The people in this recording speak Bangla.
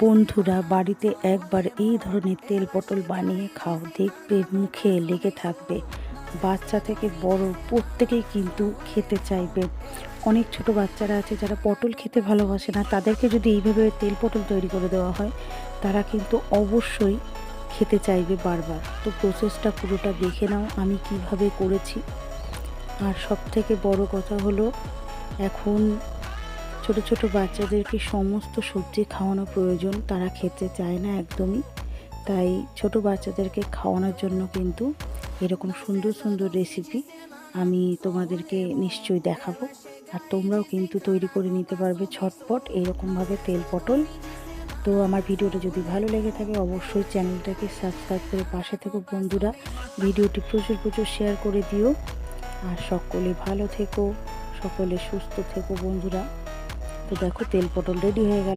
বন্ধুরা, বাড়িতে একবার এই ধরনের তেল পটল বানিয়ে খাও। দেখবে মুখে লেগে থাকবে। বাচ্চা থেকে বড় প্রত্যেকেই কিন্তু খেতে চাইবে। অনেক ছোট বাচ্চারা আছে যারা পটল খেতে ভালোবাসে না। তাদেরকে যদি এইভাবে তেল পটল তৈরি করে দেওয়া হয়, তারা কিন্তু অবশ্যই খেতে চাইবে বারবার। তো প্রসেসটা পুরোটা দেখে নাও আমি কীভাবে করেছি। আর সব থেকে বড় কথা হলো, এখন ছোট ছোট বাচ্চাদেরকে সমস্ত সবজি খাওয়ানো প্রয়োজন, তারা খেতে চায় না একদমই। তাই ছোট বাচ্চাদেরকে খাওয়ানোর জন্য কিন্তু এরকম সুন্দর সুন্দর রেসিপি আমি তোমাদেরকে নিশ্চয়ই দেখাবো। আর তোমরাও কিন্তু তৈরি করে নিতে পারবে ছটপট এরকমভাবে তেল পটল। তো আমার ভিডিওটা যদি ভালো লেগে থাকে অবশ্যই চ্যানেলটাকে সাবস্ক্রাইব করে পাশে থেকো বন্ধুরা ভিডিওটি প্রচুর প্রচুর শেয়ার করে দিও। আর সকলে ভালো থেকো, সকলে সুস্থ থেকো বন্ধুরা। তো দেখো তেল পটল রেডি হয়ে গেল।